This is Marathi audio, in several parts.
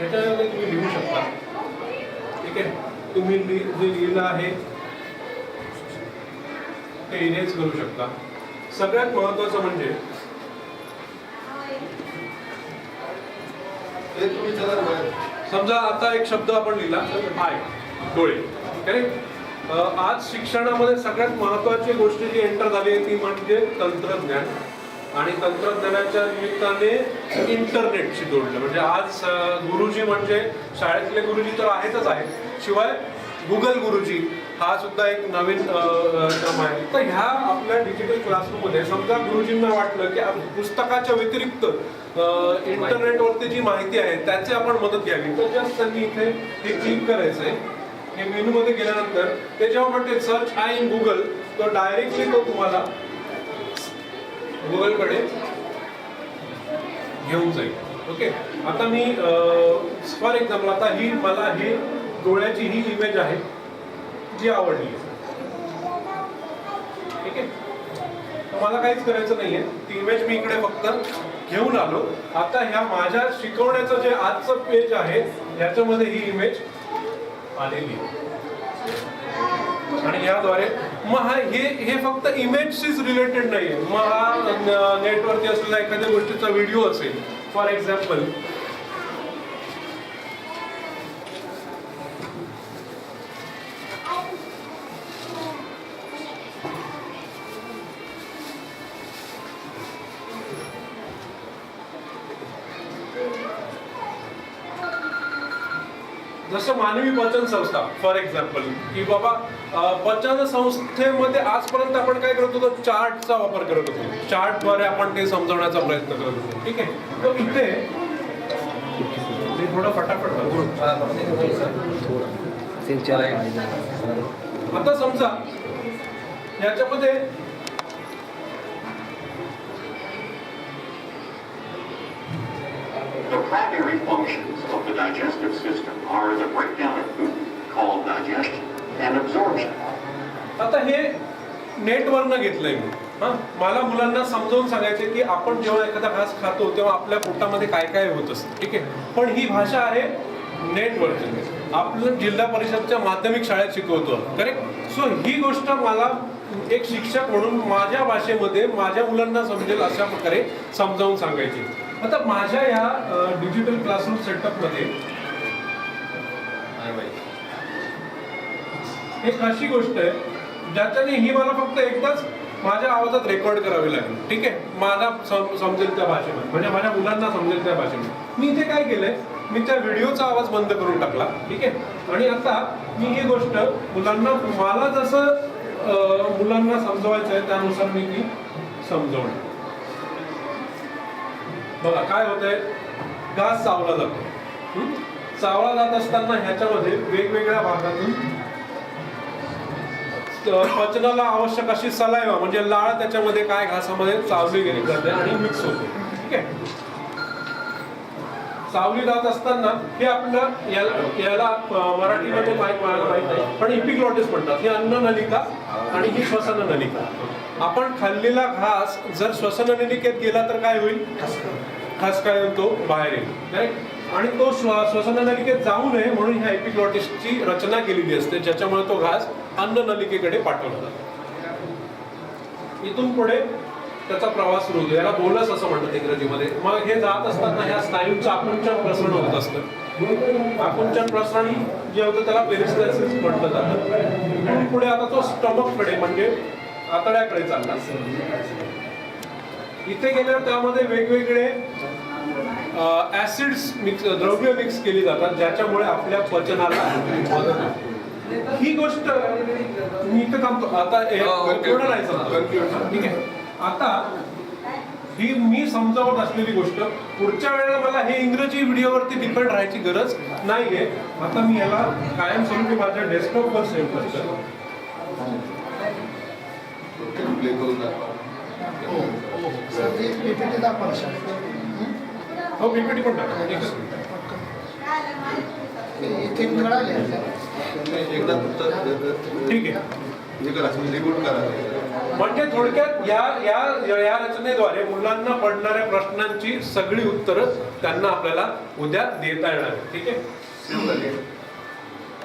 ह्याच्यामध्ये तुम्ही लिहू शकता. ठीक आहे? तुम्ही जे लिहिलं आहे ते इरेज करू शकता. सगळ्यात महत्वाचं म्हणजे. समजा आता एक शब्द आपण लिहिला आय डोळे. करेक्ट? आज शिक्षणामध्ये सगळ्यात महत्वाची गोष्ट जी एंटर झाली आहे ती म्हणजे तंत्रज्ञान. आणि तंत्रज्ञानाच्या निमित्ताने इंटरनेटशी जोडलं. म्हणजे आज गुरुजी म्हणजे शाळेतले गुरुजी तर आहेतच आहेत. शिवाय गुगल गुरुजी हा सुद्धा एक नवीन क्रम आहे. तर ह्या आपल्या डिजिटल क्लासरूममध्ये समजा गुरुजींना वाटलं की पुस्तकाच्या व्यतिरिक्त इंटरनेटवरती जी माहिती आहे त्याची आपण मदत घ्यावी. तर जस्ट त्यांनी इथे हे क्लिक करायचं आहे हे मेनूमध्ये गेल्यानंतर ते जेव्हा म्हणते सर्च आय इन गुगल तो डायरेक्टली तो तुम्हाला गुगलकडे घेऊन जाईल. ओके आता मी फॉर एक्झाम्पल आता ही मला ही डोळ्याची ही इमेज आहे जी आवडली ठीक आहे? मला काहीच करायचं नाहीये. ती इमेज मी इकडे फक्त घेऊन आलो. आता ह्या माझ्या शिकवण्याचं जे आजचं पेज आहे ह्याच्यामध्ये ही इमेज आलेली आहे. आणि याद्वारे मग हा हे हे फक्त इमेजशीच रिलेटेड नाहीये. मग हा नेटवरती असलेला एखाद्या गोष्टीचा व्हिडिओ असेल फॉर एक्झाम्पल जसं मानवी पचन संस्था फॉर एक्झाम्पल की बाबा पचन संस्थेमध्ये आजपर्यंत आपण काय करत होतो? चार्टचा वापर करत होतो. चार्टद्वारे आपण ते समजवण्याचा प्रयत्न करत होतो. ठीक आहे? तर इथे ते थोडं फटाफट आता समजा याच्यामध्ये The primary functions of the digestive system are the breakdown of food, called digestion, and absorption. आता हे नेटवरनं घेतलंय मी. हा? मला मुलांना समजावून सांगायचं की आपण जेव्हा एखादा घास खातो तेव्हा आपल्या पोटामध्ये काय काय होत असतं ठीक आहे? पण ही भाषा आहे नेटवरची आपलं जिल्हा परिषदच्या माध्यमिक शाळेत शिकवतो करेक्ट सो ही गोष्ट मला एक शिक्षक म्हणून माझ्या भाषेमध्ये माझ्या मुलांना समजेल अशा प्रकारे समजावून सांगायची. आता माझ्या या डिजिटल क्लासरूम सेटअपमध्ये एक अशी गोष्ट आहे ज्याच्याने ही मला फक्त एकदाच माझ्या आवाजात रेकॉर्ड करावी लागेल. ठीक आहे? मला सम- समजेल त्या भाषेमध्ये. म्हणजे माझ्या मुलांना समजेल त्या भाषेमध्ये. मी इथे काय केलंय? मी त्या व्हिडिओचा आवाज बंद करून टाकला. ठीक आहे? आणि आता मी ही गोष्ट मुलांना मला जसं मुलांना समजवायचं आहे त्यानुसार मी ती समजवणार. बघा काय होतंय? घास चावला जातो. चावला जात असताना ह्याच्यामध्ये वेगवेगळ्या भागातून पचनाला आवश्यक अशी सलायवा म्हणजे लाळ त्याच्यामध्ये काय घासामध्ये चावली गेली जाते आणि मिक्स होते. ठीक आहे? चावली जात असताना हे आपलं याला याला मराठीमध्ये माहीत मला माहीत नाही. पण इपिग्लॉटिस म्हणतात. ही अन्न नलिका आणि ही श्वसन नलिका. आपण खाल्लेला घास जर श्वसन नलिकेत गेला तर काय होईल? खास काय तो बाहेर येईल आणि तो श्व- नलिकेत जाऊ नये म्हणून ह्या एपिग्लॉटिसची रचना केलेली असते ज्याच्यामुळे तो घास अन्न नलिकेकडे पाठवला जातो. इथून पुढे त्याचा प्रवास सुरू होतो. याला बोलस असं म्हणतात इंग्रजीमध्ये. मग हे जात असताना ह्या स्नायूंचं आकुंचन प्रसरण होत असतं. आकुंचन प्रसरण जे होतं त्याला पेरिस्टायसिस म्हटलं जातं. आणि पुढे आता तो स्टमककडे म्हणजे आतड्याकडे चालला. इथे गेल्यावर त्यामध्ये वेगवेगळे ऍसिड्स मिक्स द्रव्य मिक्स केली जातात ज्याच्यामुळे आपल्या पचनाला मदत होते ही गोष्ट मी इथे थांबतो. आता हे हो. पूर्ण नाही. ठीक आहे. आता ही मी समजावत असलेली गोष्ट पुढच्या वेळेला मला हे इंग्रजी व्हिडिओवरती डिपेंड राहायची गरज नाहीये. आता मी याला कायमस्वरूपी माझ्या डेस्कटॉपवर सेव्ह करतो. प्ले करून हो पीपीटी पण टाका इथे मिळाले एकदा ठीक आहे हे करा करा म्हणजे थोडक्यात या या या रचनेद्वारे मुलांना पडणाऱ्या प्रश्नांची सगळी उत्तरं त्यांना आपल्याला उद्या देता येणार ठीक आहे?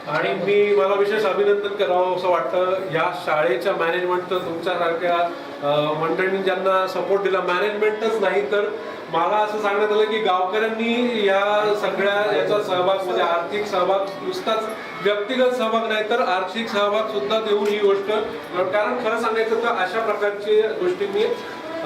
आणि मी मला विशेष अभिनंदन करावं असं वाटतं. या शाळेच्या मॅनेजमेंटचं तुमच्यासारख्या मंडळींनी ज्यांना सपोर्ट दिला मॅनेजमेंटच नाही तर मला असं सांगण्यात आलं की गावकऱ्यांनी या सगळ्या याचा सहभाग म्हणजे आर्थिक सहभाग नुसताच व्यक्तिगत सहभाग नाही तर आर्थिक सहभाग सुद्धा देऊन ही गोष्ट कारण खरं सांगायचं तर अशा प्रकारची गोष्टींनी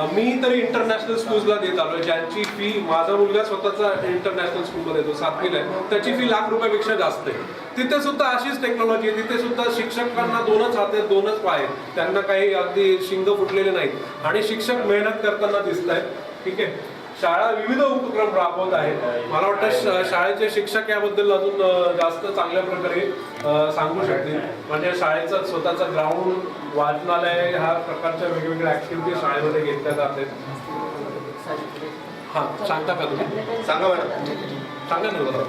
मी तर तरी इंटरनॅशनल स्कूल्सला देत आलो ज्यांची फी माझा मुलगा स्वतःचा इंटरनॅशनल स्कूलमध्ये येतो सातवीला आहे. त्याची फी लाख रुपयापेक्षा जास्त आहे. तिथे सुद्धा अशीच टेक्नॉलॉजी आहे तिथे सुद्धा शिक्षकांना दोनच हात आहेत दोनच पाय आहेत. त्यांना काही अगदी शिंग फुटलेले नाहीत. आणि शिक्षक मेहनत करताना दिसत आहेत ठीक आहे? शाळा विविध उपक्रम राबवत आहेत मला वाटतं शाळेचे शिक्षक याबद्दल अजून जास्त चांगल्या प्रकारे सांगू शकतील. म्हणजे शाळेचं स्वतःचं ग्राउंड वाचनालय ह्या प्रकारच्या वेगवेगळ्या ऍक्टिव्हिटी शाळेमध्ये घेतल्या जातात हा सांगता का तुम्ही? सांगा मॅडम. सांगा ना.